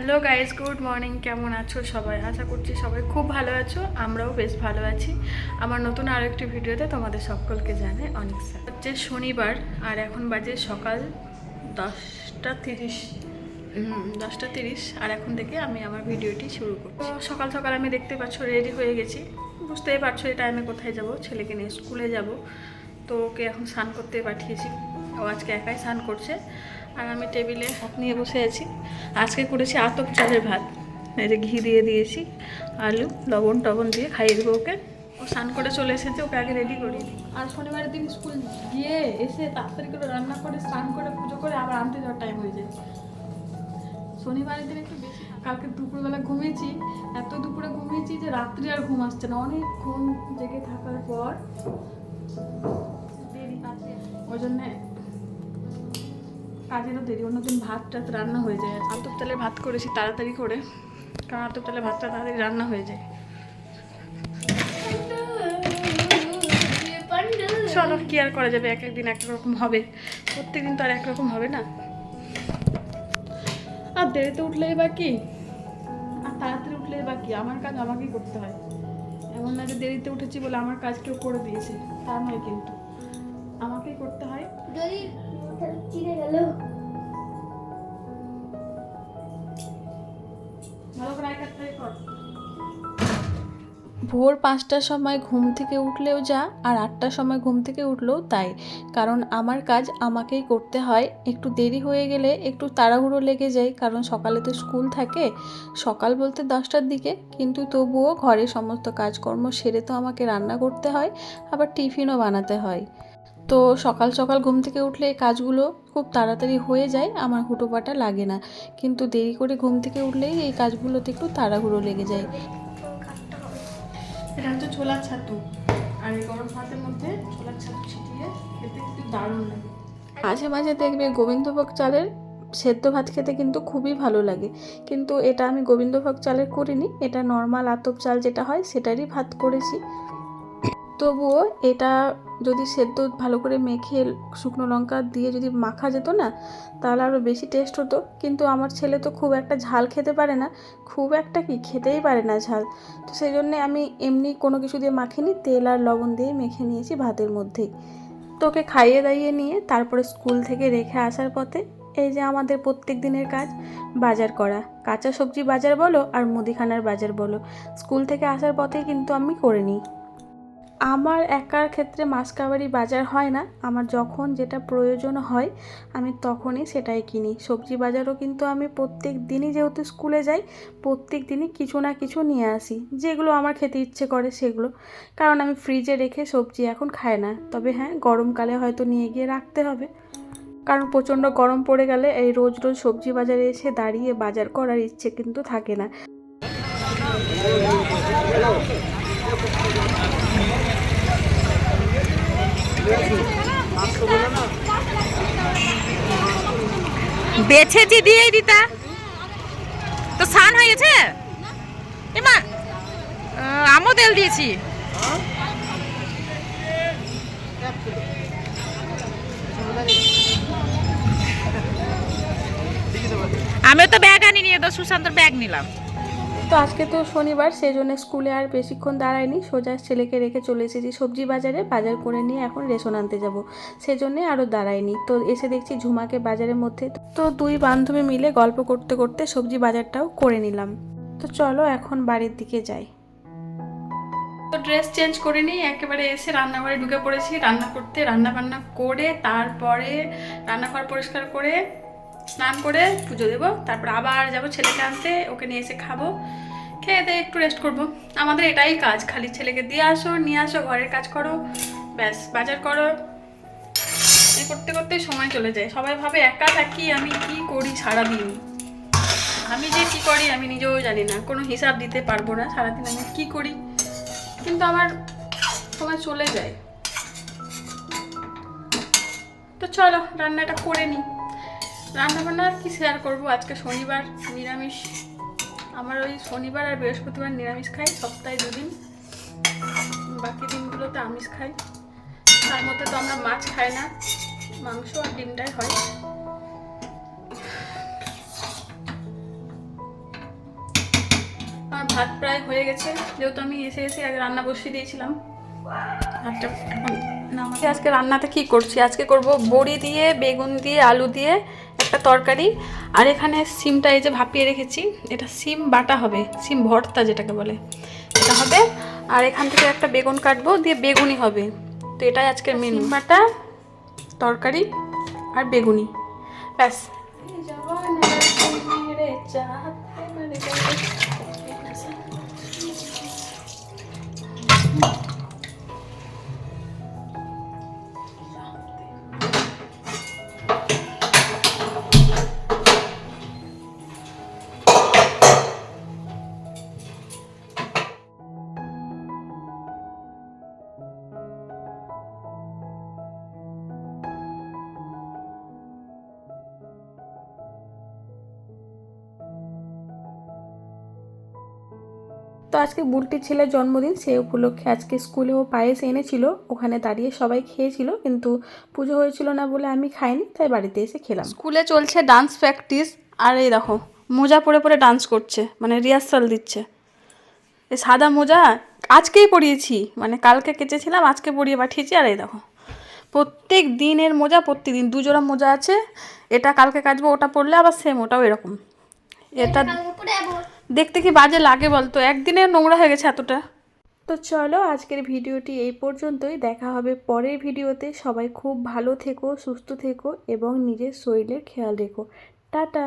Hello guys good morning. কেমন আছো সবাই? আশা করছি সবাই খুব ভালো আছো, আমরাও বেশ ভালো আছি। আমার নতুন আরও একটি ভিডিওতে তোমাদের সকলকে জানে অনেক স্যার হচ্ছে শনিবার, আর এখন বাজে সকাল দশটা তিরিশ দশটা তিরিশ, আর এখন থেকে আমি আমার ভিডিওটি শুরু করছি। সকাল সকাল আমি দেখতে পাচ্ছ রেডি হয়ে গেছি। বুঝতেই পারছ এই টাইমে কোথায় যাব, ছেলেকে নিয়ে স্কুলে যাব। তো ওকে এখন স্নান করতে পাঠিয়েছি। ও আজকে একাই স্নান করছে। আর আমি টেবিলে ভাত নিয়ে বসে আছি। আজকে করেছি আতপ চালের ভাত। এই যে ঘি দিয়ে দিয়েছি, আলু, লবণ টবণ দিয়ে খাইয়ে দেবো ওকে। ও স্নান করে চলে এসেছে, ওকে আগে রেডি করি আর শনিবারের দিন স্কুল গিয়ে এসে তাড়াতাড়ি করে রান্না করে, স্নান করে, পুজো করে আবার আনতে যাওয়ার টাইম হয়ে যায়। শনিবারের দিন একটু বেশি কালকে দুপুরবেলা ঘুমিয়েছি। এত দুপুরে ঘুমিয়েছি যে রাত্রি আর ঘুম আসছে না। অনেক ঘুম জেগে থাকার পর ওই জন্যে কাজেরও দেরি, অন্যদিন ভাত টাত রান্না হয়ে যায়। আতপ চালের ভাত করেছি তাড়াতাড়ি করে, কারণ আতপ চালের ভাতটা তাড়াতাড়ি রান্না হয়ে যায়। চলো, কি আর করা যাবে? এক একদিন এক এক রকম হবে। প্রত্যেকদিন তো আর একরকম হবে না। আর দেরিতে উঠলেই বা কি? আর তাড়াতাড়ি উঠলেই বা কি? আমার কাজ আমাকেই করতে হয়। এমন না যে দেরিতে উঠেছি বলে আমার কাজ কেউ করে দিয়েছে, তা নয় কিন্তু। করতে হয়। যদি চিড়ে গেল। ভালো করে আই কাটতে কর। ভোর পাঁচটার সময় ঘুম থেকে উঠলেও যা আর আটটার সময় ঘুম থেকে উঠলেও তাই। কারণ আমার কাজ আমাকেই করতে হয়। একটু দেরি হয়ে গেলে একটু তাড়াহুড়ো লেগে যায় কারণ সকালে তো স্কুল থাকে। সকাল বলতে দশটার দিকে কিন্তু তবুও ঘরে সমস্ত কাজকর্ম সেরে তো আমাকে রান্না করতে হয় আবার টিফিনও বানাতে হয়। তো সকাল সকাল ঘুম থেকে উঠলে এই কাজগুলো খুব তাড়াতাড়ি হয়ে যায় আমার হুটোপাটা লাগে না। কিন্তু দেরি করে ঘুম থেকে উঠলেই এই কাজগুলোতে একটু তাড়াহুড়ো লেগে যায়। এটা হচ্ছে ছোলার ছাতু। আর এই গরম ভাতের মধ্যে ছোলার ছাতু ছিটিয়ে খেতে কিন্তু দারুণ লাগে। মাঝে মাঝে দেখবে গোবিন্দভোগ চালের সেদ্ধ ভাত খেতে কিন্তু খুবই ভালো লাগে। কিন্তু এটা আমি গোবিন্দভোগ চালের করিনি এটা নর্মাল আতপ চাল যেটা হয় সেটারই ভাত করেছি। তবুও এটা যদি সেদ্ধ ভালো করে মেখে শুকনো লঙ্কা দিয়ে যদি মাখা যেত না, তাহলে আরও বেশি টেস্ট হতো। কিন্তু আমার ছেলে তো খুব একটা ঝাল খেতে পারে না, খুব একটা কি খেতেই পারে না ঝাল। তো সেই জন্যে আমি এমনি কোনো কিছু দিয়ে মাখিনি, তেল আর লবণ দিয়ে মেখে নিয়েছি ভাতের মধ্যেই তোকে খাইয়ে দাইয়ে নিয়ে তারপরে স্কুল থেকে রেখে আসার পথে এই যে আমাদের প্রত্যেক দিনের কাজ, বাজার করা। কাঁচা সবজি বাজার বলো আর মুদিখানার বাজার বলো। স্কুল থেকে আসার পথেই কিন্তু আমি করে নিই। আমার একার ক্ষেত্রে মাসকাবারি বাজার হয় না। আমার যখন যেটা প্রয়োজন হয়, আমি তখনই সেটাই কিনি। সবজি বাজারও কিন্তু আমি প্রত্যেক দিনই যেহেতু স্কুলে যাই, প্রত্যেক দিনই কিছু না কিছু নিয়ে আসি। যেগুলো আমার খেতে ইচ্ছে করে সেগুলো। কারণ আমি ফ্রিজে রেখে সবজি এখন খাই না। তবে হ্যাঁ গরমকালে হয়তো নিয়ে গিয়ে রাখতে হবে। কারণ প্রচণ্ড গরম পড়ে গেলে এই রোজ রোজ সবজি বাজারে এসে দাঁড়িয়ে বাজার করার ইচ্ছে কিন্তু থাকে না। বেছেছি দিয়েই দিতা। তো সান হয়ে গেছে? এমা আমও তেল দিয়েছি। আমিও তো ব্যাগ আনি নিয়ে, তো সুশান্তর ব্যাগ নিলাম। তো আজকে তো শনিবার সেই জন্য স্কুলে আর বেশিক্ষণ দাঁড়ায়নি। সোজা ছেলেকে রেখে চলে এসেছি সবজি বাজারে, বাজার করে নিয়ে এখন রেশন আনতে যাব। সেই জন্যে আরও দাঁড়ায়নি। তো এসে দেখছি ঝুমাকে বাজারের মধ্যে। তো দুই বান্ধবী মিলে গল্প করতে করতে সবজি বাজারটাও করে নিলাম। তো চলো এখন বাড়ির দিকে যাই। তো ড্রেস চেঞ্জ করে নিই একেবারে এসে রান্নাঘরে ঢুকে পড়েছি। রান্না করতে রান্না বান্না করে, তারপরে রান্নাঘর পরিষ্কার করে স্নান করে পুজো দেবো, তারপর আবার যাব ছেলেকে আনতে, ওকে নিয়ে এসে খাব, খেয়ে দিয়ে একটু রেস্ট করব। আমাদের এটাই কাজ, খালি ছেলেকে দিয়ে আসো, নিয়ে আসো, ঘরের কাজ করো, ব্যাস, বাজার করো। এই করতে করতে সময় চলে যায়। সবাই ভাবে একা থাকি, আমি কি করি সারাদিন? আমি যে কি করি আমি নিজেও জানি না। কোনো হিসাব দিতে পারব না সারাদিন আমি কি করি। কিন্তু আমার সময় চলে যায়। তো চলো, রান্নাটা করে নিই। রান্না বান্না কি শেয়ার করব? আজকে শনিবার, নিরামিষ। আমার ওই শনিবার আর বৃহস্পতিবার নিরামিষ খাই, সপ্তাহে দুদিন। বাকি দিনগুলোতে আমিষ খাই। তার মধ্যে তো আমরা মাছ খাই না, মাংস আর ডিমটাই হয়। আমার ভাত প্রায় হয়ে গেছে। যেহেতু আমি এসে এসে আগে রান্না বসিয়ে দিয়েছিলাম। নামাতে আজকে রান্নাটা কি করছি? আজকে করব বড়ি দিয়ে বেগুন দিয়ে আলু দিয়ে একটা তরকারি। আর এখানে সিমটা এই যে ভাপিয়ে রেখেছি। এটা সিম বাটা হবে সিম ভর্তা যেটাকে বলে। এটা হবে। আর এখান থেকে একটা বেগুন কাটবো দিয়ে বেগুনি হবে। তো এটাই আজকের মেনু বাটা তরকারি আর বেগুনি। ব্যাস। তো আজকে বুলটির ছেলের জন্মদিন সে উপলক্ষে আজকে স্কুলে ও পায়েস এনেছিল। ওখানে দাঁড়িয়ে সবাই খেয়েছিল কিন্তু পুজো হয়েছিল না বলে আমি খাইনি তাই বাড়িতে এসে খেলাম। স্কুলে চলছে ডান্স প্র্যাকটিস আর এই দেখো মোজা পরে পরে ডান্স করছে মানে রিহার্সাল দিচ্ছে। এই সাদা মোজা আজকেই পরিয়েছি মানে কালকে কেচেছিলাম আজকে পরিয়ে পাঠিয়েছি আর এই দেখো। প্রত্যেক দিনের মোজা প্রত্যেক দিন দুজোড়া মোজা আছে এটা কালকে কাচবো ওটা পরলে আবার সেম ওটাও এরকম। এটা দেখতে কি বাজে লাগে বলতো? একদিনে নোংরা হয়ে গেছে এতটা। তো চলো, আজকের ভিডিওটি এই পর্যন্তই। দেখা হবে পরের ভিডিওতে। সবাই খুব ভালো থেকো, সুস্থ থেকো এবং নিজের শরীরের খেয়াল রেখো। টাটা!